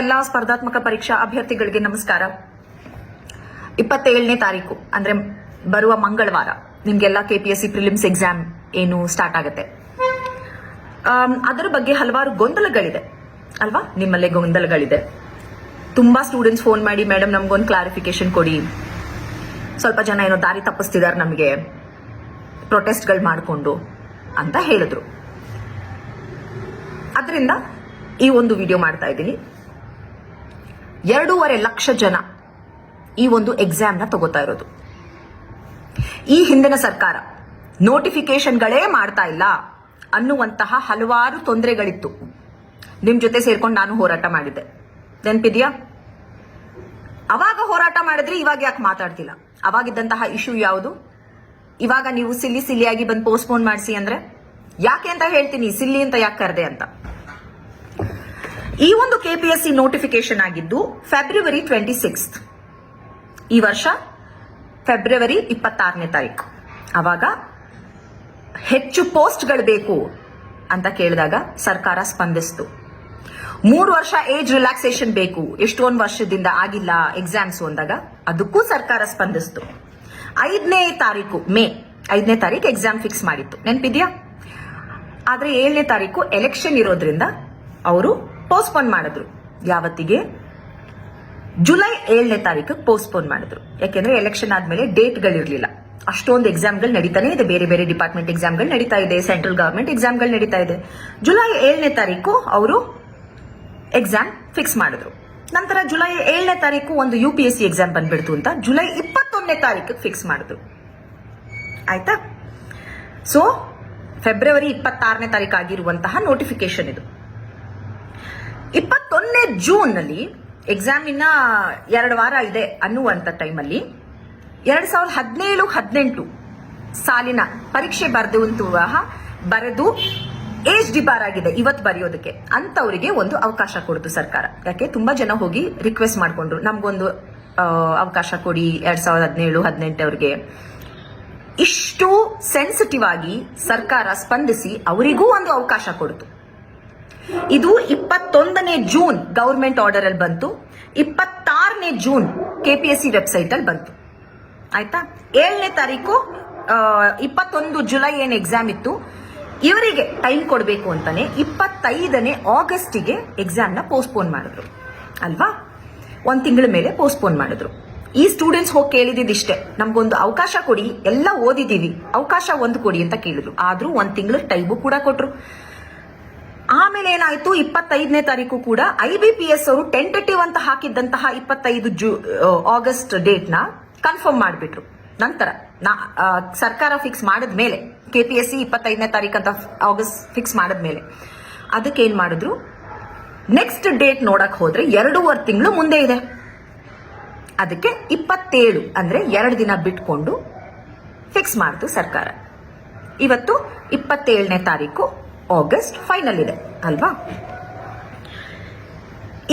ಎಲ್ಲ ಸ್ಪರ್ಧಾತ್ಮಕ ಪರೀಕ್ಷಾ ಅಭ್ಯರ್ಥಿಗಳಿಗೆ ನಮಸ್ಕಾರ. ಇಪ್ಪತ್ತೇಳನೇ ತಾರೀಕು, ಅಂದ್ರೆ ಬರುವ ಮಂಗಳವಾರ ನಿಮ್ಗೆಲ್ಲ ಕೆ ಪಿ ಪ್ರಿಲಿಮ್ಸ್ ಎಕ್ಸಾಮ್ ಏನು ಸ್ಟಾರ್ಟ್ ಆಗುತ್ತೆ. ಅದರ ಬಗ್ಗೆ ಹಲವಾರು ಗೊಂದಲಗಳಿದೆ. ಅಲ್ವಾ? ನಿಮ್ಮಲ್ಲೇ ಗೊಂದಲಗಳಿದೆ. ತುಂಬಾ ಸ್ಟೂಡೆಂಟ್ಸ್ ಫೋನ್ ಮಾಡಿ ಮೇಡಮ್ ನಮ್ಗೊಂದು ಕ್ಲಾರಿಫಿಕೇಶನ್ ಕೊಡಿ. ಸ್ವಲ್ಪ ಜನ ಏನೋ ದಾರಿ ತಪ್ಪಿಸ್ತಿದ್ದಾರೆ ನಮಗೆ ಪ್ರೊಟೆಸ್ಟ್ಗಳು ಮಾಡಿಕೊಂಡು ಅಂತ ಹೇಳಿದ್ರು. ಅದರಿಂದ ಈ ಒಂದು ವಿಡಿಯೋ ಮಾಡ್ತಾ ಇದ್ದೀನಿ. ಎರಡೂವರೆ ಲಕ್ಷ ಜನ ಈ ಒಂದು ಎಕ್ಸಾಮ್ನ ತಗೋತಾ ಇರೋದು. ಈ ಹಿಂದಿನ ಸರ್ಕಾರ ನೋಟಿಫಿಕೇಶನ್ಗಳೇ ಮಾಡ್ತಾ ಇಲ್ಲ ಅನ್ನುವಂತಹ ಹಲವಾರು ತೊಂದರೆಗಳಿತ್ತು. ನಿಮ್ ಜೊತೆ ಸೇರ್ಕೊಂಡು ನಾನು ಹೋರಾಟ ಮಾಡಿದ್ದೆ. ನೆನಪಿದೆಯಾ? ಅವಾಗ ಹೋರಾಟ ಮಾಡಿದ್ರೆ ಇವಾಗ ಯಾಕೆ ಮಾತಾಡ್ತಿಲ್ಲ? ಅವಾಗಿದ್ದಂತಹ ಇಶ್ಯೂ ಯಾವುದು? ಇವಾಗ ನೀವು ಸಿಲ್ಲಿ ಸಿಲ್ಲಿಯಾಗಿ ಬಂದು ಪೋಸ್ಟ್ಪೋನ್ ಮಾಡಿಸಿ ಅಂದ್ರೆ ಯಾಕೆ ಅಂತ ಹೇಳ್ತೀನಿ, ಸಿಲ್ಲಿ ಅಂತ ಯಾಕೆ ಕರೆದೆ ಅಂತ. ಈ ಒಂದು ಕೆಪಿಎಸ್ಸಿ ನೋಟಿಫಿಕೇಶನ್ ಆಗಿದ್ದು ಫೆಬ್ರವರಿ ಟ್ವೆಂಟಿ ಸಿಕ್ಸ್ತ್ ಈ ವರ್ಷ ಫೆಬ್ರವರಿ ಇಪ್ಪತ್ತಾರನೇ ತಾರೀಕು. ಅವಾಗ ಹೆಚ್ಚು ಪೋಸ್ಟ್ಗಳು ಬೇಕು ಅಂತ ಕೇಳಿದಾಗ ಸರ್ಕಾರ ಸ್ಪಂದಿಸ್ತು. ಮೂರು ವರ್ಷ ಏಜ್ ರಿಲ್ಯಾಕ್ಸೇಷನ್ ಬೇಕು. ಎಷ್ಟೊಂದು ವರ್ಷದಿಂದ ಆಗಿಲ್ಲ ಎಕ್ಸಾಮ್ಸ್ ಅಂದಾಗ ಅದಕ್ಕೂ ಸರ್ಕಾರ ಸ್ಪಂದಿಸ್ತು. ಐದನೇ ತಾರೀಕು, ಮೇ ಐದನೇ ತಾರೀಕು ಎಕ್ಸಾಮ್ ಫಿಕ್ಸ್ ಮಾಡಿತ್ತು. ನೆನಪಿದ್ಯಾ? ಆದರೆ ಏಳನೇ ತಾರೀಕು ಎಲೆಕ್ಷನ್ ಇರೋದ್ರಿಂದ ಅವರು ಪೋಸ್ಟ್ಪೋನ್ ಮಾಡಿದ್ರು. ಯಾವತ್ತಿಗೆ? ಜುಲೈ ಏಳನೇ ತಾರೀಕು ಪೋಸ್ಟ್ಪೋನ್ ಮಾಡಿದ್ರು. ಯಾಕೆಂದ್ರೆ ಎಲೆಕ್ಷನ್ ಆದ್ಮೇಲೆ ಡೇಟ್ಗಳಿರಲಿಲ್ಲ ಅಷ್ಟೊಂದು ಎಕ್ಸಾಮ್ಗಳು ನಡೀತಾನೆ ಇದೆ. ಬೇರೆ ಬೇರೆ ಡಿಪಾರ್ಟ್ಮೆಂಟ್ ಎಕ್ಸಾಮ್ಗಳು ನಡೀತಾ ಇದೆ. ಸೆಂಟ್ರಲ್ ಗವರ್ಮೆಂಟ್ ಎಕ್ಸಾಮ್ಗಳು ನಡೀತಾ ಇದೆ. ಜುಲೈ ಏಳನೇ ತಾರೀಕು ಅವರು ಎಕ್ಸಾಮ್ ಫಿಕ್ಸ್ ಮಾಡಿದ್ರು. ನಂತರ ಜುಲೈ ಏಳನೇ ತಾರೀಕು ಒಂದು U P S C exam ಬಂದ್ಬಿಡ್ತು ಅಂತ ಜುಲೈ ಇಪ್ಪತ್ತೊಂದನೇ ತಾರೀಕು ಫಿಕ್ಸ್ ಮಾಡಿದ್ರು. ಆಯ್ತಾ? ಸೊ ಫೆಬ್ರವರಿ ಇಪ್ಪತ್ತಾರನೇ ತಾರೀಕು ಆಗಿರುವಂತಹ ನೋಟಿಫಿಕೇಶನ್ ಇದು. ಇಪ್ಪತ್ತೊಂದನೇ ಜೂನ್ನಲ್ಲಿ ಎಕ್ಸಾಮ್ ಇನ್ನ ಎರಡು ವಾರ ಇದೆ ಅನ್ನುವಂತ ಟೈಮಲ್ಲಿ ಎರಡ್ ಸಾವಿರದ ಹದಿನೇಳು, ಹದಿನೆಂಟು ಸಾಲಿನ ಪರೀಕ್ಷೆ ಬರೆದು ಬರೆದು ಏಜ್ ಡಿಬಾರ್ ಆಗಿದೆ ಇವತ್ತು ಬರೆಯೋದಕ್ಕೆ ಅಂತವರಿಗೆ ಒಂದು ಅವಕಾಶ ಕೊಡ್ತು ಸರ್ಕಾರ. ಯಾಕೆ? ತುಂಬಾ ಜನ ಹೋಗಿ ರಿಕ್ವೆಸ್ಟ್ ಮಾಡಿಕೊಂಡ್ರು. ನಮ್ಗೊಂದು ಅವಕಾಶ ಕೊಡಿ ಎರಡ್ ಸಾವಿರದ ಹದಿನೇಳು ಹದಿನೆಂಟವ್ರಿಗೆ ಇಷ್ಟು ಸೆನ್ಸಿಟಿವ್ ಆಗಿ ಸರ್ಕಾರ ಸ್ಪಂದಿಸಿ ಅವರಿಗೂ ಒಂದು ಅವಕಾಶ ಕೊಡ್ತು. ಇದು ಇಪ್ಪತ್ತೊಂದನೇ ಜೂನ್ ಗೌರ್ಮೆಂಟ್ ಆರ್ಡರ್ ಅಲ್ಲಿ ಬಂತು. ಇಪ್ಪತ್ತಾರನೇ June K P S C website ಅಲ್ಲಿ ಬಂತು. ಆಯ್ತಾ? ಏಳನೇ ತಾರೀಕು ಇಪ್ಪತ್ತೊಂದು ಜುಲೈ ಏನು ಎಕ್ಸಾಮ್ ಇತ್ತು. ಇವರಿಗೆ ಟೈಮ್ ಕೊಡಬೇಕು ಅಂತಾನೆ ಇಪ್ಪತ್ತೈದನೇ ಆಗಸ್ಟಿಗೆ ಎಕ್ಸಾಮ್ನ ಪೋಸ್ಟ್ಪೋನ್ ಮಾಡಿದ್ರು. ಅಲ್ವಾ? ಒಂದು ತಿಂಗಳ ಮೇಲೆ ಪೋಸ್ಟ್ಪೋನ್ ಮಾಡಿದ್ರು. ಈ ಸ್ಟೂಡೆಂಟ್ಸ್ ಹೋಗಿ ಕೇಳಿದಿದ್ದಿಷ್ಟೇ. ನಮ್ಗೊಂದು ಅವಕಾಶ ಕೊಡಿ. ಎಲ್ಲ ಓದಿದ್ದೀವಿ. ಅವಕಾಶ ಒಂದು ಕೊಡಿ ಅಂತ ಕೇಳಿದ್ರು. ಆದ್ರೂ ಒಂದು ತಿಂಗಳ ಟೈಮು ಕೂಡ ಕೊಟ್ರು. ಆಮೇಲೆ ಏನಾಯ್ತು? ಇಪ್ಪತ್ತೈದನೇ ತಾರೀಕು ಕೂಡ ಐ ಬಿ ಪಿ ಎಸ್ ಅವರು ಟೆಂಟೇಟಿವ್ ಅಂತ ಹಾಕಿದ್ದಂತಹ ಇಪ್ಪತ್ತೈದು ಜೂ ಆಗಸ್ಟ್ ಡೇಟ್ನ ಕನ್ಫರ್ಮ್ ಮಾಡಿಬಿಟ್ರು. ನಂತರ ನಾ ಸರ್ಕಾರ ಫಿಕ್ಸ್ ಮಾಡಿದ ಮೇಲೆ ಕೆ ಪಿ ಎಸ್ ಸಿ ಇಪ್ಪತ್ತೈದನೇ ತಾರೀಕು ಅಂತ ಆಗಸ್ಟ್ ಫಿಕ್ಸ್ ಮಾಡಿದ ಮೇಲೆ. ಅದಕ್ಕೆ ಏನ್ ಮಾಡಿದ್ರು? ನೆಕ್ಸ್ಟ್ ಡೇಟ್ ನೋಡಕ್ ಹೋದ್ರೆ ಎರಡೂವರೆ ತಿಂಗಳು ಮುಂದೆ ಇದೆ. ಅದಕ್ಕೆ ಇಪ್ಪತ್ತೇಳು ಅಂದ್ರೆ ಎರಡು ದಿನ ಬಿಟ್ಕೊಂಡು ಫಿಕ್ಸ್ ಮಾಡಿತು ಸರ್ಕಾರ. ಇವತ್ತು ಇಪ್ಪತ್ತೇಳನೇ ತಾರೀಕು ಆಗಸ್ಟ್ ಫೈನಲ್ ಇದೆ, ಅಲ್ವಾ?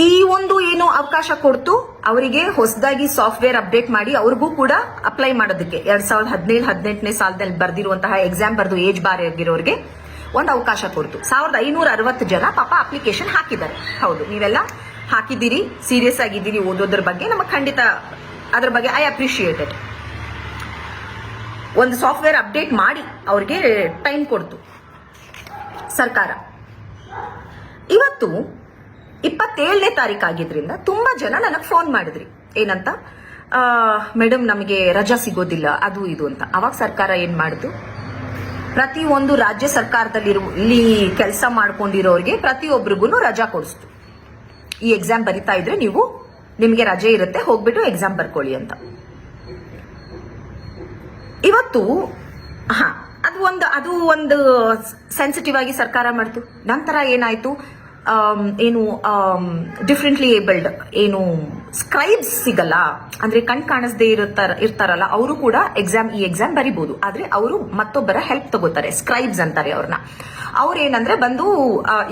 ಈ ಒಂದು ಏನು ಅವಕಾಶ ಕೊಡ್ತು, ಅವರಿಗೆ ಹೊಸದಾಗಿ ಸಾಫ್ಟ್ವೇರ್ ಅಪ್ಡೇಟ್ ಮಾಡಿ, ಅವ್ರಿಗೂ ಕೂಡ ಅಪ್ಲೈ ಮಾಡೋದಕ್ಕೆ. ಎರಡ್ ಸಾವಿರದ ಹದಿನೇಳು, ಹದಿನೆಂಟನೇ ಸಾಲದಲ್ಲಿ ಬರ್ದಿರುವಂತಹ ಎಕ್ಸಾಮ್ ಬರ್ದು ಏಜ್ ಬಾರಿ ಆಗಿರೋರಿಗೆ ಒಂದು ಅವಕಾಶ ಕೊಡ್ತು. ಸಾವಿರದ ಐನೂರ ಅರವತ್ತು ಜನ ಪಾಪ ಅಪ್ಲಿಕೇಶನ್ ಹಾಕಿದ್ದಾರೆ. ಹೌದು, ನೀವೆಲ್ಲ ಹಾಕಿದ್ದೀರಿ ಸೀರಿಯಸ್ ಆಗಿದ್ದೀರಿ, ಓದೋದ್ರ ಬಗ್ಗೆ ನಮಗೆ ಖಂಡಿತ ಅದ್ರ ಬಗ್ಗೆ ಐ ಅಪ್ರಿಶಿಯೇಟ್ ಇಟ್ ಒಂದು ಸಾಫ್ಟ್ವೇರ್ ಅಪ್ಡೇಟ್ ಮಾಡಿ, ಅವ್ರಿಗೆ ಟೈಮ್ ಕೊಡ್ತು. ಸರ್ಕಾರ. ಇವತ್ತು ಇಪ್ಪತ್ತೇಳನೇ ತಾರೀಕು ಆಗಿದ್ರಿಂದ ತುಂಬಾ ಜನ ನನಗೆ ಫೋನ್ ಮಾಡಿದ್ರಿ. ಏನಂತ? ಮೇಡಮ್ ನಮಗೆ ರಜಾ ಸಿಗೋದಿಲ್ಲ, ಅದು ಇದು ಅಂತ. ಅವಾಗ ಸರ್ಕಾರ ಏನ್ ಮಾಡಿತು ಪ್ರತಿ ಒಂದು ರಾಜ್ಯ ಸರ್ಕಾರದಲ್ಲಿ ಇಲ್ಲಿ ಕೆಲಸ ಮಾಡ್ಕೊಂಡಿರೋರಿಗೆ ಪ್ರತಿಯೊಬ್ಬರಿಗೂ ರಜಾ ಕೊಡಿಸ್ತು. ಈ ಎಕ್ಸಾಮ್ ಬರಿತಾ ಇದ್ರೆ ನೀವು ನಿಮಗೆ ರಜೆ ಇರುತ್ತೆ, ಹೋಗ್ಬಿಟ್ಟು ಎಕ್ಸಾಮ್ ಬರ್ಕೊಳ್ಳಿ ಅಂತ. ಇವತ್ತು, ಹಾ ಅದು ಒಂದು ಅದು ಒಂದು ಸೆನ್ಸಿಟಿವ್ ಆಗಿ ಸರ್ಕಾರ ಮಾಡ್ತು. ನಂತರ ಏನಾಯ್ತು? ಏನು ಡಿಫ್ರೆಂಟ್ಲಿ ಏಬಲ್ಡ್ ಏನು ಸ್ಕ್ರೈಬ್ಸ್ ಸಿಗಲ್ಲ. ಅಂದ್ರೆ ಕಣ್ ಕಾಣಿಸದೇ ಇರುತ್ತಾರ, ಇರ್ತಾರಲ್ಲ, ಅವರು ಕೂಡ ಎಕ್ಸಾಮ್ ಈ ಎಕ್ಸಾಮ್ ಬರಿಬಹುದು ಆದ್ರೆ ಅವರು ಮತ್ತೊಬ್ಬರ ಹೆಲ್ಪ್ ತಗೋತಾರೆ ಸ್ಕ್ರೈಬ್ಸ್ ಅಂತಾರೆ ಅವ್ರನ್ನ. ಅವ್ರು ಏನಂದ್ರೆ ಬಂದು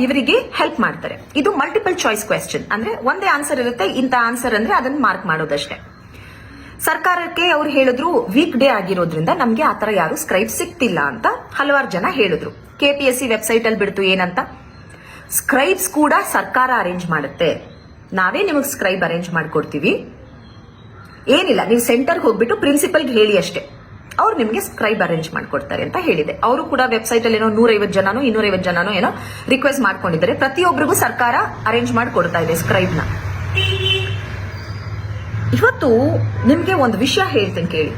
ಇವರಿಗೆ ಹೆಲ್ಪ್ ಮಾಡ್ತಾರೆ. ಇದು ಮಲ್ಟಿಪಲ್ ಚಾಯ್ಸ್ ಕ್ವೆಶನ್ ಅಂದ್ರೆ ಒಂದೇ ಆನ್ಸರ್ ಇರುತ್ತೆ, ಇಂಥ ಆನ್ಸರ್ ಅಂದ್ರೆ ಅದನ್ನ ಮಾರ್ಕ್ ಮಾಡೋದಷ್ಟೇ. ಸರ್ಕಾರಕ್ಕೆ ಅವ್ರು ಹೇಳಿದ್ರು ವೀಕ್ ಡೇ ಆಗಿರೋದ್ರಿಂದ ನಮ್ಗೆ ಆತರ ಯಾರು ಸ್ಕ್ರೈಬ್ ಸಿಗ್ತಿಲ್ಲ ಅಂತ ಹಲವಾರು ಜನ ಹೇಳಿದ್ರು. K P S C website ಅಲ್ಲಿ ಬಿಡ್ತು ಏನಂತ? ಸ್ಕ್ರೈಬ್ಸ್ ಕೂಡ ಸರ್ಕಾರ ಅರೇಂಜ್ ಮಾಡುತ್ತೆ. ನಾವೇ ನಿಮಗೆ ಸ್ಕ್ರೈಬ್ ಅರೇಂಜ್ ಮಾಡ್ಕೊಡ್ತೀವಿ. ಏನಿಲ್ಲ, ನೀವು ಸೆಂಟರ್ಗೆ ಹೋಗ್ಬಿಟ್ಟು ಪ್ರಿನ್ಸಿಪಲ್ಗೆ ಹೇಳಿ ಅಷ್ಟೇ. ಅವ್ರು ನಿಮಗೆ ಸ್ಕ್ರೈಬ್ ಅರೇಂಜ್ ಮಾಡ್ಕೊಡ್ತಾರೆ ಅಂತ ಹೇಳಿದೆ. ಅವರು ಕೂಡ ವೆಬ್ಸೈಟ್ ಅಲ್ಲಿ ಏನೋ ನೂರೈವತ್ತು ಜನನೋ ಇನ್ನೂರೈವತ್ತು ಜನನೋ ಏನೋ ರಿಕ್ವೆಸ್ಟ್ ಮಾಡ್ಕೊಂಡಿದ್ದಾರೆ. ಪ್ರತಿಯೊಬ್ಬರಿಗೂ ಸರ್ಕಾರ ಅರೇಂಜ್ ಮಾಡಿಕೊಡ್ತಾ ಇದೆ ಸ್ಕ್ರೈಬ್ನ ಇವತ್ತು ನಿಮಗೆ ಒಂದು ವಿಷಯ ಹೇಳ್ತೀನಿ ಕೇಳಿ.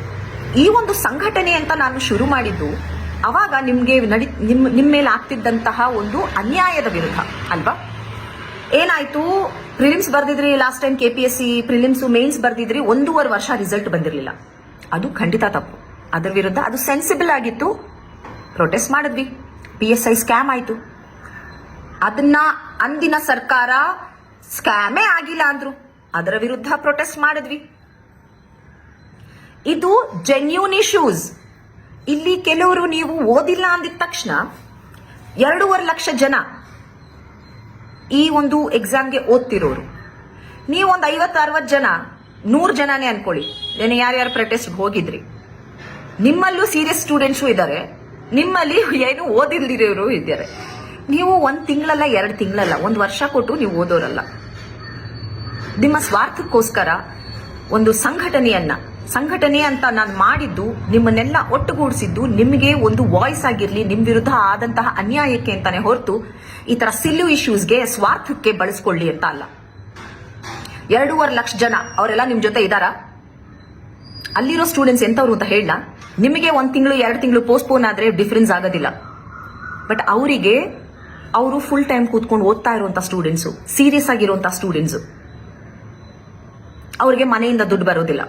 ಈ ಒಂದು ಸಂಘಟನೆ ಅಂತ ನಾನು ಶುರು ಮಾಡಿದ್ದು ಅವಾಗ ನಿಮ್ಗೆ ನಡಿ ನಿಮ್ ನಿಮ್ಮ ಮೇಲೆ ಆಗ್ತಿದ್ದಂತಹ ಒಂದು ಅನ್ಯಾಯದ ವಿರುದ್ಧ, ಅಲ್ವಾ? ಏನಾಯ್ತು? Prelims ಬರ್ದಿದ್ರಿ last time K P S C prelims mains ಬರ್ದಿದ್ರಿ, ಒಂದೂವರೆ ವರ್ಷ ರಿಸಲ್ಟ್ ಬಂದಿರಲಿಲ್ಲ. ಅದು ಖಂಡಿತ ತಪ್ಪು. ಅದರ ವಿರುದ್ಧ ಅದು ಸೆನ್ಸಿಬಲ್ ಆಗಿತ್ತು. ಪ್ರೊಟೆಸ್ಟ್ ಮಾಡಿದ್ವಿ. ಪಿ ಎಸ್ ಐ ಸ್ಕ್ಯಾಮ್ ಆಯ್ತು. ಅದನ್ನ ಅಂದಿನ ಸರ್ಕಾರ ಸ್ಕ್ಯಾಮೇ ಆಗಿಲ್ಲ ಅಂದ್ರು. ಅದರ ವಿರುದ್ಧ ಪ್ರೊಟೆಸ್ಟ್ ಮಾಡಿದ್ವಿ. ಇದು ಜೆನ್ಯೂನ್ ಇಶ್ಯೂಸ್ ಇಲ್ಲಿ ಕೆಲವರು ನೀವು ಓದಿಲ್ಲ ಅಂದಿದ ತಕ್ಷಣ ಎರಡೂವರೆ ಲಕ್ಷ ಜನ ಈ ಒಂದು ಎಕ್ಸಾಮ್ಗೆ ಓದ್ತಿರೋರು. ನೀವು ಒಂದು ಐವತ್ತು ಅರವತ್ತು ಜನ, ನೂರು ಜನನೇ ಅನ್ಕೊಳ್ಳಿ. ಏನು ಯಾರ್ಯಾರು ಪ್ರೊಟೆಸ್ಟ್ ಹೋಗಿದ್ರಿ. ನಿಮ್ಮಲ್ಲೂ ಸೀರಿಯಸ್ ಸ್ಟೂಡೆಂಟ್ಸು ಇದ್ದಾರೆ ನಿಮ್ಮಲ್ಲಿ ಏನು ಓದಿಲ್ದಿರೋರು ಇದ್ದಾರೆ. ನೀವು ಒಂದು ತಿಂಗಳಲ್ಲ, ಎರಡು ತಿಂಗಳಲ್ಲ, ಒಂದು ವರ್ಷ ಕೊಟ್ಟು ನೀವು ಓದೋರಲ್ಲ. ನಿಮ್ಮ ಸ್ವಾರ್ಥಕ್ಕೋಸ್ಕರ ಒಂದು ಸಂಘಟನೆಯನ್ನ, ಸಂಘಟನೆ ಅಂತ ನಾನು ಮಾಡಿದ್ದು ನಿಮ್ಮನ್ನೆಲ್ಲ ಒಟ್ಟುಗೂಡಿಸಿದ್ದು ನಿಮಗೆ ಒಂದು ವಾಯ್ಸ್ ಆಗಿರಲಿ ನಿಮ್ಮ ವಿರುದ್ಧ ಆದಂತಹ ಅನ್ಯಾಯಕ್ಕೆ ಅಂತಾನೆ ಹೊರತು ಈ ತರ ಸಿಲ್ಲು ಇಶ್ಯೂಸ್ಗೆ ಸ್ವಾರ್ಥಕ್ಕೆ ಬಳಸ್ಕೊಳ್ಳಿ ಅಂತ ಅಲ್ಲ. ಎರಡೂವರೆ ಲಕ್ಷ ಜನ ಅವರೆಲ್ಲ ನಿಮ್ ಜೊತೆ ಇದ್ದಾರಾ? ಅಲ್ಲಿರೋ ಸ್ಟೂಡೆಂಟ್ಸ್ ಎಂತವ್ರು ಅಂತ ಹೇಳ ನಿಮಗೆ ಒಂದ್ ತಿಂಗಳು, ಎರಡು ತಿಂಗಳು ಪೋಸ್ಟ್ಪೋನ್ ಆದ್ರೆ ಡಿಫರೆನ್ಸ್ ಆಗೋದಿಲ್ಲ. ಬಟ್ ಅವರಿಗೆ, ಅವರು ಫುಲ್ ಟೈಮ್ ಕೂತ್ಕೊಂಡು ಓದ್ತಾ ಇರುವಂತ ಸ್ಟೂಡೆಂಟ್ಸು ಸೀರಿಯಸ್ ಆಗಿರುವಂಥ ಸ್ಟೂಡೆಂಟ್ಸು ಅವ್ರಿಗೆ ಮನೆಯಿಂದ ದುಡ್ಡು ಬರೋದಿಲ್ಲ.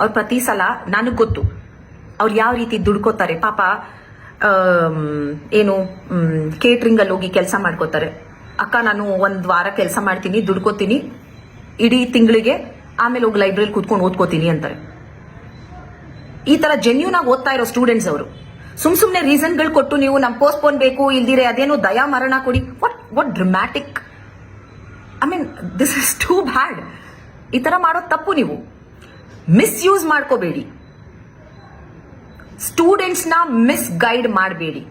ಅವ್ರು ಪ್ರತಿ ಸಲ ನನಗೆ ಗೊತ್ತು. ಅವ್ರು ಯಾವ ರೀತಿ ದುಡ್ಕೋತಾರೆ ಪಾಪ ಏನು ಕೇಟ್ರಿಂಗ್ ಅಲ್ಲಿ ಹೋಗಿ ಕೆಲಸ ಮಾಡ್ಕೋತಾರೆ. ಅಕ್ಕ, ನಾನು ಒಂದ್ ವಾರ ಕೆಲಸ ಮಾಡ್ತೀನಿ ದುಡ್ಕೋತೀನಿ ಇಡೀ ತಿಂಗಳಿಗೆ ಆಮೇಲೆ ಹೋಗಿ ಲೈಬ್ರರಿ ಕೂತ್ಕೊಂಡು ಓದ್ಕೋತೀನಿ ಅಂತಾರೆ. ಈ ತರ ಜೆನ್ಯೂನ್ ಆಗಿ ಓದ್ತಾ ಇರೋ ಸ್ಟೂಡೆಂಟ್ಸ್ ಅವರು. ಸುಮ್ ಸುಮ್ನೆ ರೀಸನ್ಗಳು ಕೊಟ್ಟು ನೀವು ನಮ್ ಪೋಸ್ಟ್ಪೋನ್ ಬೇಕು, ಇಲ್ದಿರೆ ಅದೇನು ದಯಾ ಮರಣ ಕೊಡಿ. What what dramatic I mean this is too bad ಈ ತರ ಮಾಡೋ ತಪ್ಪು ನೀವು. ಮಿಸ್ಯೂಸ್ ಮಾಡ್ಕೋಬೇಡಿ. ಸ್ಟೂಡೆಂಟ್ಸ್ನ ಮಿಸ್ ಗೈಡ್ ಮಾಡಬೇಡಿ.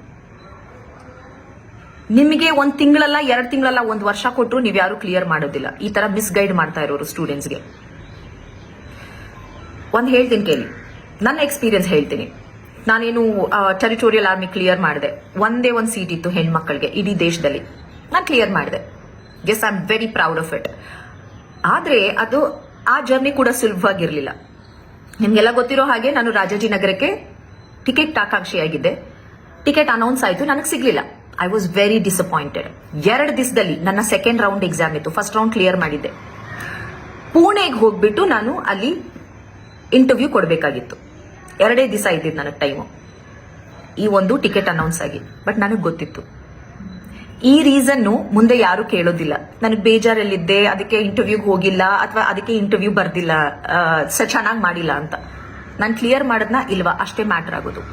ನಿಮಗೆ ಒಂದು ತಿಂಗಳಲ್ಲ, ಎರಡು ತಿಂಗಳಲ್ಲ, ಒಂದು ವರ್ಷ ಕೊಟ್ಟರು ನೀವು ಯಾರು ಕ್ಲಿಯರ್ ಮಾಡೋದಿಲ್ಲ. ಈ ತರ ಮಿಸ್ ಗೈಡ್ ಮಾಡ್ತಾ ಇರೋರು ಸ್ಟೂಡೆಂಟ್ಸ್ಗೆ ಒಂದು ಹೇಳ್ತೀನಿ ಕೇಳಿ. ನನ್ನ ಎಕ್ಸ್ಪೀರಿಯನ್ಸ್ ಹೇಳ್ತೀನಿ. ನಾನೇನು ಟೆರಿಟೋರಿಯಲ್ ಆರ್ಮಿ ಕ್ಲಿಯರ್ ಮಾಡಿದೆ. ಒಂದೇ ಒಂದು ಸೀಟ್ ಇತ್ತು ಹೆಣ್ಮಕ್ಳಿಗೆ ಇಡೀ ದೇಶದಲ್ಲಿ. ನಾನು ಕ್ಲಿಯರ್ ಮಾಡಿದೆ. Guess I am very proud of it ಆದ್ರೆ ಅದು ಆ ಜರ್ನಿ ಕೂಡ ಸುಲಭವಾಗಿರಲಿಲ್ಲ. ನಿಮಗೆಲ್ಲ ಗೊತ್ತಿರೋ ಹಾಗೆ ನಾನು ರಾಜಾಜಿನಗರಕ್ಕೆ ಟಿಕೆಟ್ ಆಕಾಂಕ್ಷಿಯಾಗಿದ್ದೆ ಟಿಕೆಟ್ ಅನೌನ್ಸ್ ಆಯ್ತು, ನನಗೆ ಸಿಗ್ಲಿಲ್ಲ. ಐ ವಾಸ್ ವೆರಿ ಡಿಸಪಾಯಿಂಟೆಡ್ ಎರಡು ದಿವಸದಲ್ಲಿ ನನ್ನ ಸೆಕೆಂಡ್ ರೌಂಡ್ ಎಕ್ಸಾಮ್ ಇತ್ತು. ಫಸ್ಟ್ ರೌಂಡ್ ಕ್ಲಿಯರ್ ಮಾಡಿದ್ದೆ. ಪುಣೆಗೆ ಹೋಗ್ಬಿಟ್ಟು ನಾನು ಅಲ್ಲಿ ಇಂಟರ್ವ್ಯೂ ಕೊಡಬೇಕಾಗಿತ್ತು. ಎರಡೇ ದಿವಸ ಇದ್ದಿದ್ದು ನನಗೆ ಟೈಮು ಈ ಒಂದು ಟಿಕೆಟ್ ಅನೌನ್ಸ್ ಆಗಿ. ಬಟ್ ನನಗೆ ಗೊತ್ತಿತ್ತು. ಈ ರೀಸನ್ನು ಮುಂದೆ ಯಾರು ಕೇಳೋದಿಲ್ಲ. ನನಗೆ ಬೇಜಾರಲ್ಲಿದ್ದೆ, ಅದಕ್ಕೆ ಇಂಟರ್ವ್ಯೂಗೆ ಹೋಗಿಲ್ಲ, ಅಥವಾ ಅದಕ್ಕೆ ಇಂಟರ್ವ್ಯೂ ಬರ್ದಿಲ್ಲ ಚೆನ್ನಾಗಿ ಮಾಡಿಲ್ಲ ಅಂತ. ನಾನು ಕ್ಲಿಯರ್ ಮಾಡದ್ನ ಇಲ್ವಾ? ಅಷ್ಟೇ ಮ್ಯಾಟರ್ ಆಗೋದು.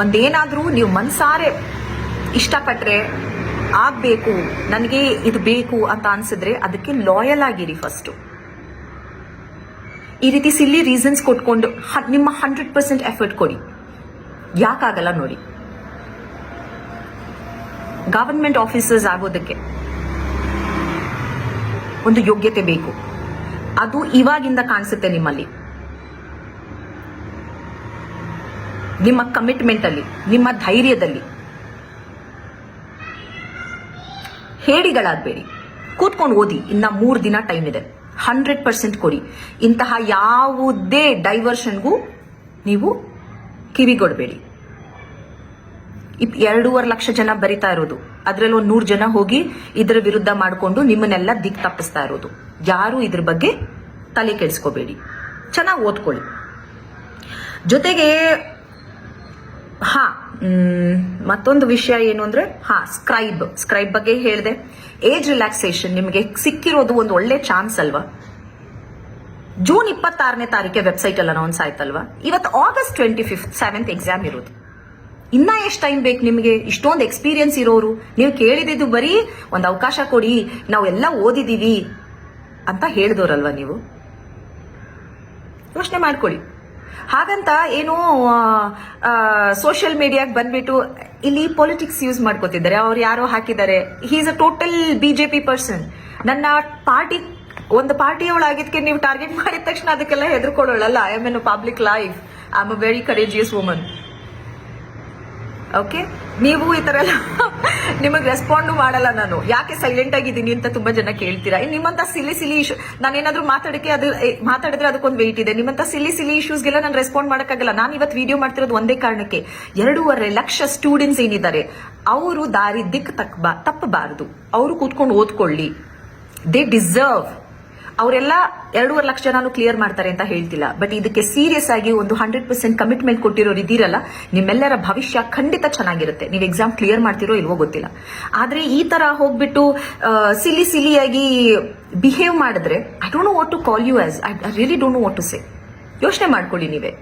ಒಂದೇನಾದರೂ ನೀವು ಮನ್ಸಾರೆ ಇಷ್ಟಪಟ್ಟರೆ ಆಗಬೇಕು, ನನಗೆ ಇದು ಬೇಕು ಅಂತ ಅನ್ಸಿದ್ರೆ ಅದಕ್ಕೆ ಲಾಯಲ್ ಆಗಿರಿ ಫಸ್ಟು ಈ ರೀತಿ ಸಿಲ್ಲಿ ರೀಸನ್ಸ್ ಕೊಟ್ಕೊಂಡು ನಿಮ್ಮ ಹಂಡ್ರೆಡ್ ಪರ್ಸೆಂಟ್ ಎಫರ್ಟ್ ಕೊಡಿ. ಯಾಕಾಗಲ್ಲ ನೋಡಿ. ಗವರ್ಮೆಂಟ್ ಆಫೀಸರ್ಸ್ ಆಗೋದಕ್ಕೆ ಒಂದು ಯೋಗ್ಯತೆ ಬೇಕು. ಅದು ಇವಾಗಿಂದ ಕಾಣಿಸುತ್ತೆ ನಿಮ್ಮಲ್ಲಿ. ನಿಮ್ಮ ಕಮಿಟ್ಮೆಂಟ್ ಅಲ್ಲಿ ನಿಮ್ಮ ಧೈರ್ಯದಲ್ಲಿ. ಹೇಡಿಗಳಾಗಬೇಡಿ ಕೂತ್ಕೊಂಡು ಓದಿ, ಇನ್ನ ಮೂರು ದಿನ ಟೈಮ್ ಇದೆ. ಹಂಡ್ರೆಡ್ ಪರ್ಸೆಂಟ್ ಕೊಡಿ. ಇಂತಹ ಯಾವುದೇ ಡೈವರ್ಷನ್ಗೂ ನೀವು ಕಿವಿಗೊಡಬೇಡಿ. ಇಪ್ ಎರಡೂವರೆ ಲಕ್ಷ ಜನ ಬರಿತಾ ಇರೋದು. ಅದರಲ್ಲಿ ಒಂದು ನೂರು ಜನ ಹೋಗಿ ಇದರ ವಿರುದ್ಧ ಮಾಡಿಕೊಂಡು ನಿಮ್ಮನ್ನೆಲ್ಲ ದಿಕ್ ತಪ್ಪಿಸ್ತಾ ಇರೋದು. ಯಾರು ಇದ್ರ ಬಗ್ಗೆ ತಲೆ ಕೆಡಿಸ್ಕೋಬೇಡಿ. ಚೆನ್ನಾಗಿ ಓದ್ಕೊಳ್ಳಿ. ಜೊತೆಗೆ, ಹಾ ಮತ್ತೊಂದು ವಿಷಯ ಏನು ಅಂದ್ರೆ, ಹಾ, ಸ್ಕ್ರೈಬ್. ಸ್ಕ್ರೈಬ್ ಬಗ್ಗೆ ಹೇಳಿದೆ. ಏಜ್ ರಿಲ್ಯಾಕ್ಸೇಷನ್ ನಿಮಗೆ ಸಿಕ್ಕಿರೋದು ಒಂದು ಒಳ್ಳೆ ಚಾನ್ಸ್ ಅಲ್ವಾ? ಜೂನ್ ಇಪ್ಪತ್ತಾರನೇ ತಾರೀಕೆ ವೆಬ್ಸೈಟ್ ಅಲ್ಲಿ ಅನೌನ್ಸ್ ಆಯ್ತಲ್ವಾ? ಇವತ್ತು August twenty fifth seventh exam ಇರೋದು. ಇನ್ನ ಎಷ್ಟು ಟೈಮ್ ಬೇಕು ನಿಮಗೆ? ಇಷ್ಟೊಂದು ಎಕ್ಸ್ಪೀರಿಯನ್ಸ್ ಇರೋರು. ನೀವು ಕೇಳಿದಿದ್ದು ಬರೀ ಒಂದು ಅವಕಾಶ ಕೊಡಿ. ನಾವೆಲ್ಲ ಓದಿದೀವಿ ಅಂತ ಹೇಳಿದವರಲ್ವ ನೀವು? ಯೋಚನೆ ಮಾಡ್ಕೊಳ್ಳಿ ಹಾಗಂತ ಏನು ಸೋಷಿಯಲ್ ಮೀಡಿಯಾಗೆ ಬಂದ್ಬಿಟ್ಟು ಇಲ್ಲಿ ಪೊಲಿಟಿಕ್ಸ್ ಯೂಸ್ ಮಾಡ್ಕೋತಿದ್ದಾರೆ. ಅವ್ರು ಯಾರೋ ಹಾಕಿದ್ದಾರೆ. He is a total BJP person ನನ್ನ ಪಾರ್ಟಿ, ಒಂದು ಪಾರ್ಟಿಯವಳಾಗಿದ್ದಕ್ಕೆ ನೀವು ಟಾರ್ಗೆಟ್ ಮಾಡಿದ ತಕ್ಷಣ ಅದಕ್ಕೆಲ್ಲ ಹೆದರ್ಕೊಳ್ಳೋಳಲ್ಲ I am an public life I am a very courageous woman okay ನೀವು ಈ ಥರ ಎಲ್ಲ ನಿಮಗೆ ರೆಸ್ಪಾಂಡು ಮಾಡಲ್ಲ ನಾನು. ಯಾಕೆ ಸೈಲೆಂಟ್ ಆಗಿದ್ದೀನಿ ಅಂತ ತುಂಬಾ ಜನ ಕೇಳ್ತೀರಾ? ನಿಮ್ಮಂತ ಸಿಲಿ ಸಿಲಿ ಇಶ್ಯೂ ನಾನೇನಾದ್ರೂ ಮಾತಾಡಕ್ಕೆ ಅದು ಮಾತಾಡಿದ್ರೆ ಅದಕ್ಕೊಂದು ವೆಯ್ಟ್ ಇದೆ. ನಿಮ್ಮಂತ ಸಿಲಿ ಸಿಲಿ ಇಶ್ಯೂಸ್ಗೆಲ್ಲ ನಾನು ರೆಸ್ಪಾಂಡ್ ಮಾಡೋಕ್ಕಾಗಲ್ಲ. ನಾನು ಇವತ್ತು ವಿಡಿಯೋ ಮಾಡ್ತಿರೋದು ಒಂದೇ ಕಾರಣಕ್ಕೆ ಎರಡೂವರೆ ಲಕ್ಷ ಸ್ಟೂಡೆಂಟ್ಸ್ ಏನಿದ್ದಾರೆ. ಅವರು ದಾರಿ ದಿಕ್ ತಕ್ಕ ತಪ್ಪಬಾರದು. ಅವರು ಕೂತ್ಕೊಂಡು ಓದ್ಕೊಳ್ಳಿ. ದೇ ಡಿಸರ್ವ್ ಅವರೆಲ್ಲ ಎರಡೂವರೆ ಲಕ್ಷ ನಾನು ಕ್ಲಿಯರ್ ಮಾಡ್ತಾರೆ ಅಂತ ಹೇಳ್ತಿಲ್ಲ. ಬಟ್ ಇದಕ್ಕೆ ಸೀರಿಯಸ್ ಆಗಿ ಒಂದು ಹಂಡ್ರೆಡ್ ಪರ್ಸೆಂಟ್ ಕಮಿಟ್ಮೆಂಟ್ ಕೊಟ್ಟಿರೋರು ಇದ್ದೀರಲ್ಲ, ನಿಮ್ಮೆಲ್ಲರ ಭವಿಷ್ಯ ಖಂಡಿತ ಚೆನ್ನಾಗಿರುತ್ತೆ. ನೀವು ಎಕ್ಸಾಮ್ ಕ್ಲಿಯರ್ ಮಾಡ್ತಿರೋ ಇಲ್ವೋ ಗೊತ್ತಿಲ್ಲ. ಆದ್ರೆ ಈ ತರ ಹೋಗ್ಬಿಟ್ಟು ಸಿಲಿ ಸಿಲಿಯಾಗಿ ಬಿಹೇವ್ ಮಾಡಿದ್ರೆ I don't know what to call you as I really don't know what to say ಯೋಚನೆ ಮಾಡ್ಕೊಳ್ಳಿ ನೀವೇ.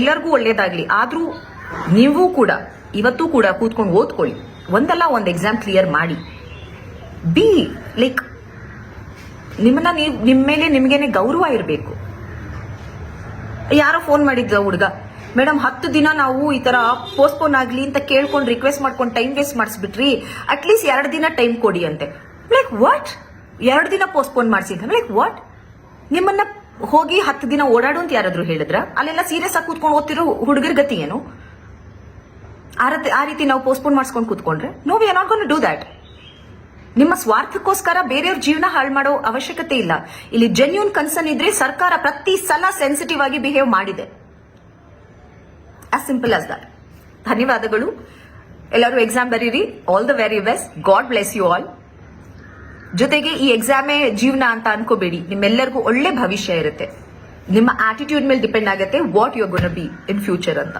ಎಲ್ಲರಿಗೂ ಒಳ್ಳೇದಾಗ್ಲಿ. ಆದರೂ ನೀವು ಕೂಡ, ಇವತ್ತು ಕೂಡ ಕೂತ್ಕೊಂಡು ಓದ್ಕೊಳ್ಳಿ. ಒಂದಲ್ಲ ಒಂದು ಎಕ್ಸಾಮ್ ಕ್ಲಿಯರ್ ಮಾಡಿ. ಬಿ ಲೈಕ್ ನಿಮ್ಮನ್ನ ನೀವು ನಿಮ್ಮ ಮೇಲೆ ನಿಮಗೇನೆ ಗೌರವ ಇರಬೇಕು. ಯಾರೋ ಫೋನ್ ಮಾಡಿದ್ದ ಹುಡುಗ. ಮೇಡಮ್ ಹತ್ತು ದಿನ ನಾವು ಈ ತರ ಪೋಸ್ಟ್ಪೋನ್ ಆಗ್ಲಿ ಅಂತ ಕೇಳ್ಕೊಂಡು ರಿಕ್ವೆಸ್ಟ್ ಮಾಡ್ಕೊಂಡು ಟೈಮ್ ವೇಸ್ಟ್ ಮಾಡಿಸ್ಬಿಟ್ರಿ. ಅಟ್ಲೀಸ್ಟ್ ಎರಡು ದಿನ ಟೈಮ್ ಕೊಡಿ ಅಂತೆ. ಲೈಕ್ ವಾಟ್ ಎರಡು ದಿನ ಪೋಸ್ಟ್ಪೋನ್ ಮಾಡಿಸಿದ್ದ ಲೈಕ್ ವಾಟ್ ನಿಮ್ಮನ್ನ ಹೋಗಿ ಹತ್ತು ದಿನ ಓಡಾಡು ಅಂತ ಯಾರಾದ್ರೂ ಹೇಳಿದ್ರ? ಅಲ್ಲೆಲ್ಲ ಸೀರಿಯಸ್ ಆಗಿ ಕೂತ್ಕೊಂಡು ಓದ್ತಿರೋ ಹುಡುಗರ ಗತಿ ಏನು? ಆ ರೀತಿ ಆ ರೀತಿ ನಾವು ಪೋಸ್ಟ್ಪೋನ್ ಮಾಡಿಸ್ಕೊಂಡು ಕೂತ್ಕೊಂಡ್ರೆ? No we are not gonna do that ನಿಮ್ಮ ಸ್ವಾರ್ಥಕ್ಕೋಸ್ಕರ ಬೇರೆಯವ್ರ ಜೀವನ ಹಾಳು ಮಾಡೋ ಅವಶ್ಯಕತೆ ಇಲ್ಲ. ಇಲ್ಲಿ ಜೆನ್ಯೂನ್ ಕನ್ಸರ್ನ್ ಇದ್ರೆ ಸರ್ಕಾರ ಪ್ರತಿ ಸಲ ಸೆನ್ಸಿಟಿವ್ ಆಗಿ ಬಿಹೇವ್ ಮಾಡಿದೆ. ಆಸ್ ಸಿಂಪಲ್ ಆಸ್ ದಟ್ ಧನ್ಯವಾದಗಳು. ಎಲ್ಲರೂ ಎಕ್ಸಾಮ್ ಬರೀರಿ. All the very best God bless you all ಜೊತೆಗೆ ಈ ಎಕ್ಸಾಮೇ ಜೀವನ ಅಂತ ಅನ್ಕೋಬೇಡಿ. ನಿಮ್ಮೆಲ್ಲರಿಗೂ ಒಳ್ಳೆ ಭವಿಷ್ಯ ಇರುತ್ತೆ. ನಿಮ್ಮ ಆಟಿಟ್ಯೂಡ್ ಮೇಲೆ ಡಿಪೆಂಡ್ ಆಗುತ್ತೆ. What you gonna be in future ಅಂತ.